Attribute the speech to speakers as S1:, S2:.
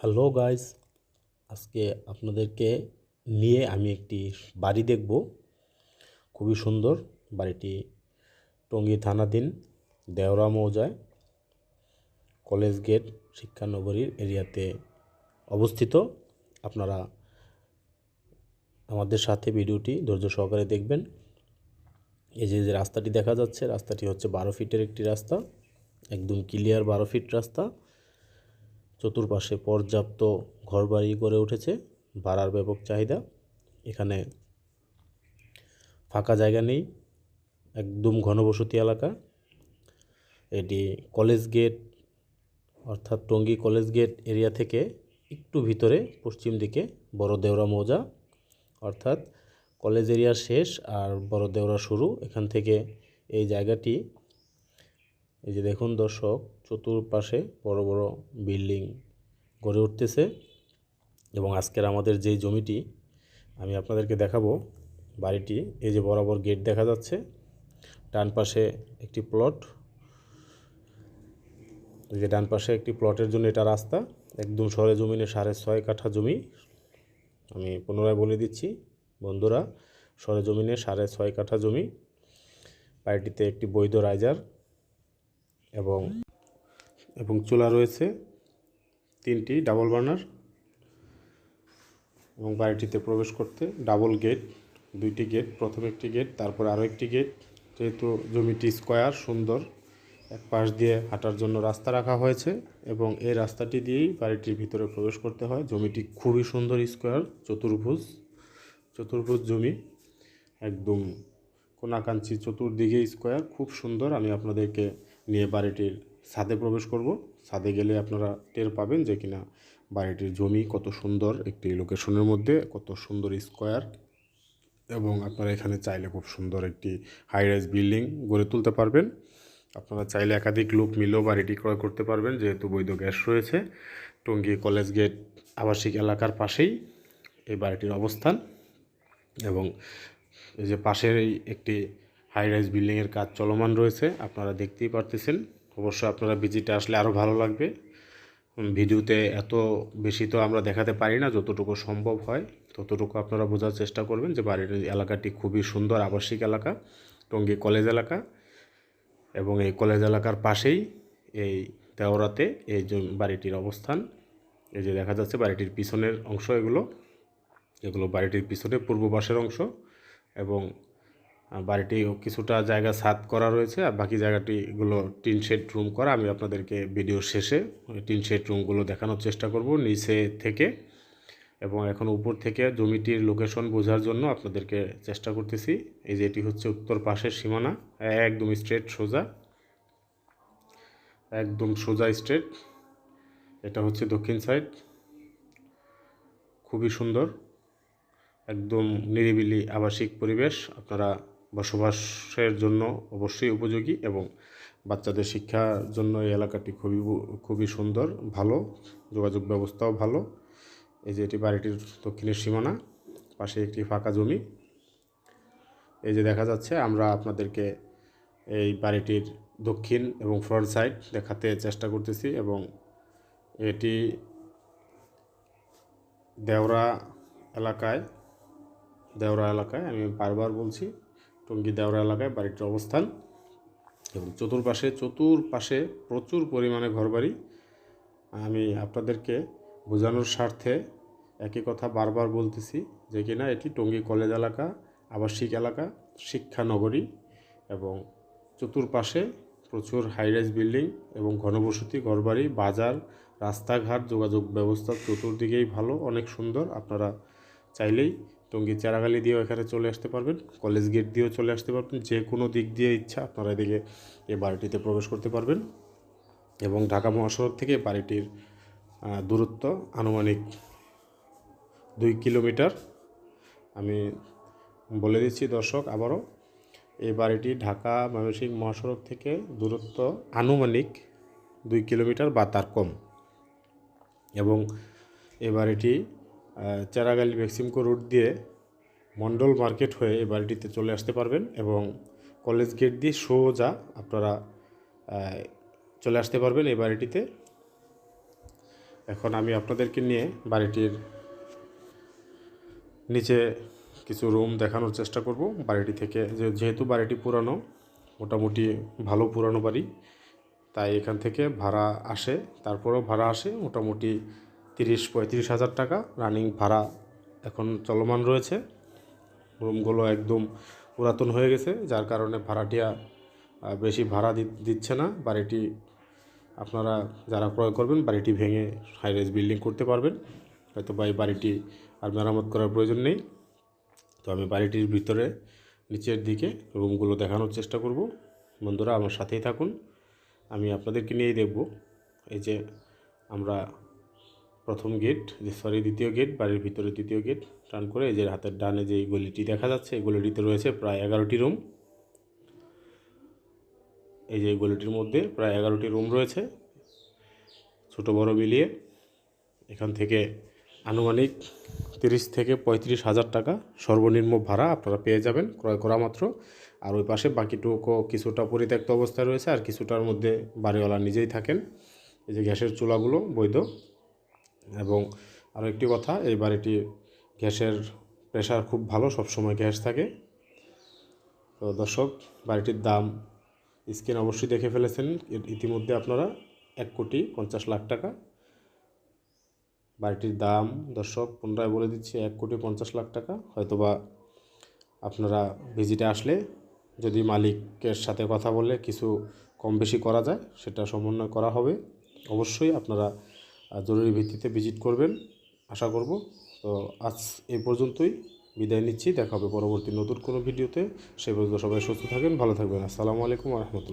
S1: Hello guys, আজকে আপনাদেরকে নিয়ে আমি একটি বাড়ি দেখব। খুবই সুন্দর বাড়িটি। টঙ্গী থানাধীন দেওরা মৌজায় কলেজ গেট শিক্ষানগরীর এরিয়াতে অবস্থিত। আপনারা আমাদের সাথে ভিডিওটি ধৈর্য সহকারে দেখবেন। এই যে যে রাস্তাটি দেখা যাচ্ছে, রাস্তাটি হচ্ছে বারো ফিটের একটি রাস্তা, একদম ক্লিয়ার বারো ফিট রাস্তা। চতুর্পাশে পর্যাপ্ত ঘরবাড়ি গড়ে উঠেছে, ভাড়ার ব্যাপক চাহিদা। এখানে ফাঁকা জায়গা নেই, একদম ঘনবসতি এলাকা। এটি কলেজ গেট, অর্থাৎ টঙ্গী কলেজ গেট এরিয়া থেকে একটু ভিতরে, পশ্চিম দিকে বড় দেওরা মৌজা। অর্থাৎ কলেজ এরিয়া শেষ আর বড় দেওরা শুরু। এখান থেকে এই জায়গাটি এই যে দেখুন দর্শক, চতুর্পাশে বড় বড় বিল্ডিং গড়ে উঠতেছে এবং আজকের আমাদের যেই জমিটি, আমি আপনাদেরকে দেখাবো। বাড়িটি, এই যে বরাবর গেট দেখা যাচ্ছে। ডান পাশে একটি প্লট। এই যে ডান পাশে একটি প্লটের জন্য এটা রাস্তা। একদম সরে জমিনে সাড়ে ছয় কাঠা জমি। আমি পুনরায় বলে দিচ্ছি, বন্ধুরা, সরে জমিনে সাড়ে ছয় কাঠা জমি। বাড়িটিতে একটি বৈধ রাইজার এবং এবং চুলা রয়েছে তিনটি ডাবল বার্নার এবং বাড়িটিতে প্রবেশ করতে ডাবল গেট দুইটি গেট প্রথম একটি গেট তারপর আরও একটি গেট যেহেতু জমিটি স্কোয়ার সুন্দর, এক পাশ দিয়ে হাঁটার জন্য রাস্তা রাখা হয়েছে এবং এই রাস্তাটি দিয়েই বাড়িটির ভিতরে প্রবেশ করতে হয়। জমিটি খুবই সুন্দর স্কোয়ার চতুর্ভুজ চতুর্ভুজ জমি, একদম কোনাকাঞ্চি চতুর্দিকে স্কোয়ার খুব সুন্দর। আমি আপনাদেরকে নিয়ে বাড়িটির ছাদে প্রবেশ করব। ছাদে গেলে আপনারা টের পাবেন যে কিনা বাড়িটির জমি কত সুন্দর, একটি লোকেশনের মধ্যে কত সুন্দর স্কোয়ার এবং আপনারা এখানে চাইলে খুব সুন্দর একটি হাই রাইজ বিল্ডিং গড়ে তুলতে পারবেন। আপনারা চাইলে একাধিক লোক মিলেও বাড়িটি ক্রয় করতে পারবেন, যেহেতু বৈধ গ্যাস রয়েছে। টঙ্গী কলেজ গেট আবাসিক এলাকার পাশেই এই বাড়িটির অবস্থান এবং এই যে পাশেই একটি হাই রাইজ বিল্ডিংয়ের কাজ চলমান রয়েছে, আপনারা দেখতেই পারতেছেন। অবশ্য আপনারা ভিজিটে আসলে আরও ভালো লাগবে। ভিডিওতে এত বেশি তো আমরা দেখাতে পারি না, যতটুকু সম্ভব হয়, ততটুকু আপনারা বোঝার চেষ্টা করবেন যে বাড়ির এলাকাটি খুবই সুন্দর, আবাসিক এলাকা, টঙ্গী কলেজ এলাকা এবং এই কলেজ এলাকার পাশেই এই দেওরাতে এই বাড়িটির অবস্থান, এই যে দেখা যাচ্ছে বাড়িটির পিছনের অংশ এগুলো এগুলো বাড়িটির পিছনে পূর্ব পাশের অংশ এবং বাড়িটি কিছুটা জায়গা ছাদ করা রয়েছে আর বাকি জায়গাটিগুলো টিন শেড রুম করা। আমি আপনাদেরকে ভিডিও শেষে টিন শেড রুমগুলো দেখানোর চেষ্টা করব নিচে থেকে এবং এখন উপর থেকে জমিটির লোকেশন বোঝার জন্য আপনাদেরকে চেষ্টা করতেছি। এই যে এটি হচ্ছে উত্তর পাশের সীমানা, একদম স্ট্রেট সোজা, একদম সোজা স্ট্রেট। এটা হচ্ছে দক্ষিণ সাইড, খুবই সুন্দর, একদম নিরিবিলি আবাসিক পরিবেশ। আপনারা বসবাসের জন্য অবশ্যই উপযোগী এবং বাচ্চাদের শিক্ষার জন্য এই এলাকাটি খুবই খুবই সুন্দর, ভালো, যোগাযোগ ব্যবস্থাও ভালো। এই যে এটি বাড়িটির দক্ষিণের সীমানা, পাশে একটি ফাঁকা জমি। এই যে দেখা যাচ্ছে, আমরা আপনাদেরকে এই বাড়িটির দক্ষিণ এবং ফ্রন্ট সাইড দেখাতে চেষ্টা করতেছি এবং এটি দেওরা এলাকায় দেওরা এলাকায় আমি বারবার বলছি টঙ্গী দেওরা এলাকায় বাড়িটির অবস্থান এবং চতুর্পাশে চতুর্পাশে প্রচুর পরিমাণে ঘরবাড়ি। আমি আপনাদেরকে বোঝানোর স্বার্থে একই কথা বারবার বলতেছি যে কিনা এটি টঙ্গী কলেজ এলাকা, আবাসিক এলাকা, শিক্ষানগরী এবং চতুর্পাশে প্রচুর হাইরাইজ বিল্ডিং এবং ঘনবসতি, ঘরবাড়ি, বাজার, রাস্তাঘাট, যোগাযোগ ব্যবস্থা চতুর্দিকেই ভালো, অনেক সুন্দর। আপনারা চাইলেই টঙ্গী চারাগালি দিয়েও এখানে চলে আসতে পারবেন, কলেজ গেট দিয়েও চলে আসতে পারবেন, যে কোনো দিক দিয়ে ইচ্ছা আপনারা এদিকে এই বাড়িটিতে প্রবেশ করতে পারবেন এবং ঢাকা মহাসড়ক থেকে বাড়িটির দূরত্ব আনুমানিক দুই কিলোমিটার। আমি বলে দিচ্ছি দর্শক আবারও এই বাড়িটি ঢাকা ময়মনসিংহ মহাসড়ক থেকে দূরত্ব আনুমানিক দুই কিলোমিটার বা তার কম এবং এ বাড়িটি চারাগালি মেক্সিমকো রুট দিয়ে মন্ডল মার্কেট হয়ে এই বাড়িটিতে চলে আসতে পারবেন এবং কলেজ গেট দিয়ে সোজা আপনারা চলে আসতে পারবেন এই বাড়িটিতে। এখন আমি আপনাদেরকে নিয়ে বাড়িটির নিচে কিছু রুম দেখানোর চেষ্টা করব। বাড়িটি থেকে যেহেতু বাড়িটি পুরানো, মোটামুটি ভালো পুরানো বাড়ি, তাই এখান থেকে ভাড়া আসে, তারপরেও ভাড়া আসে, মোটামুটি তিরিশ পঁয়ত্রিশ হাজার টাকা। রানিং ভাড়া এখন চলমান রয়েছে। রুমগুলো একদম পুরাতন হয়ে গেছে, যার কারণে ভাড়াটিয়া বেশি ভাড়া দিচ্ছে না। বাড়িটি আপনারা যারা ক্রয় করবেন, বাড়িটি ভেঙে হাই রেজ বিল্ডিং করতে পারবেন। হয়তো বা এই বাড়িটি আর মেরামত করার প্রয়োজন নেই। তো আমি বাড়িটির ভিতরে, নিচের দিকে রুমগুলো দেখানোর চেষ্টা করব। বন্ধুরা, আমার সাথেই থাকুন। আমি আপনাদেরকে নিয়েই দেখব। এই যে আমরা প্রথম গেট যে সরি দ্বিতীয় গেট বাড়ির ভিতরে দ্বিতীয় গেট টান করে এই যে হাতের ডানে যে গলিটি দেখা যাচ্ছে, এই গলিটিতে রয়েছে প্রায় এগারোটি রুম এই যে গলিটির মধ্যে প্রায় এগারোটি রুম রয়েছে। ছোট, বড় মিলিয়ে এখান থেকে আনুমানিক তিরিশ থেকে পঁয়ত্রিশ হাজার টাকা সর্বনিম্ন ভাড়া আপনারা পেয়ে যাবেন ক্রয় করা মাত্র। আর ওই পাশে বাকিটুকু কিছুটা পরিত্যক্ত অবস্থায় রয়েছে আর কিছুটার মধ্যে বাড়িওয়ালা নিজেই থাকেন। এই যে গ্যাসের চুলাগুলো বৈধ। এবং আরও একটি কথা এই বাড়িটি গ্যাসের প্রেশার খুব ভালো, সবসময় গ্যাস থাকে। তো দর্শক, বাড়িটির দাম স্ক্রিন অবশ্যই দেখে ফেলেছেন। ইত- ইতিমধ্যে আপনারা এক কোটি পঞ্চাশ লাখ টাকা। বাড়িটির দাম দর্শক, পুনরায় বলে দিচ্ছি, এক কোটি পঞ্চাশ লাখ টাকা। হয়তোবা আপনারা ভিজিটে আসলে যদি মালিকের সাথে কথা বলে কিছু কম বেশি করা যায়, সেটা সমন্বয় করা হবে। অবশ্যই আপনারা জরুরি ভিত্তিতে ভিজিট করবেন, আশা করব। তো আজ এ পর্যন্তই, বিদায় নিচ্ছি, দেখা হবে পরবর্তী নতুন কোনো ভিডিওতে। সেই পর্যন্ত সবাই সুস্থ থাকেন, ভালো থাকবেন। আসসালামু আলাইকুম রহমতুল্লাহ।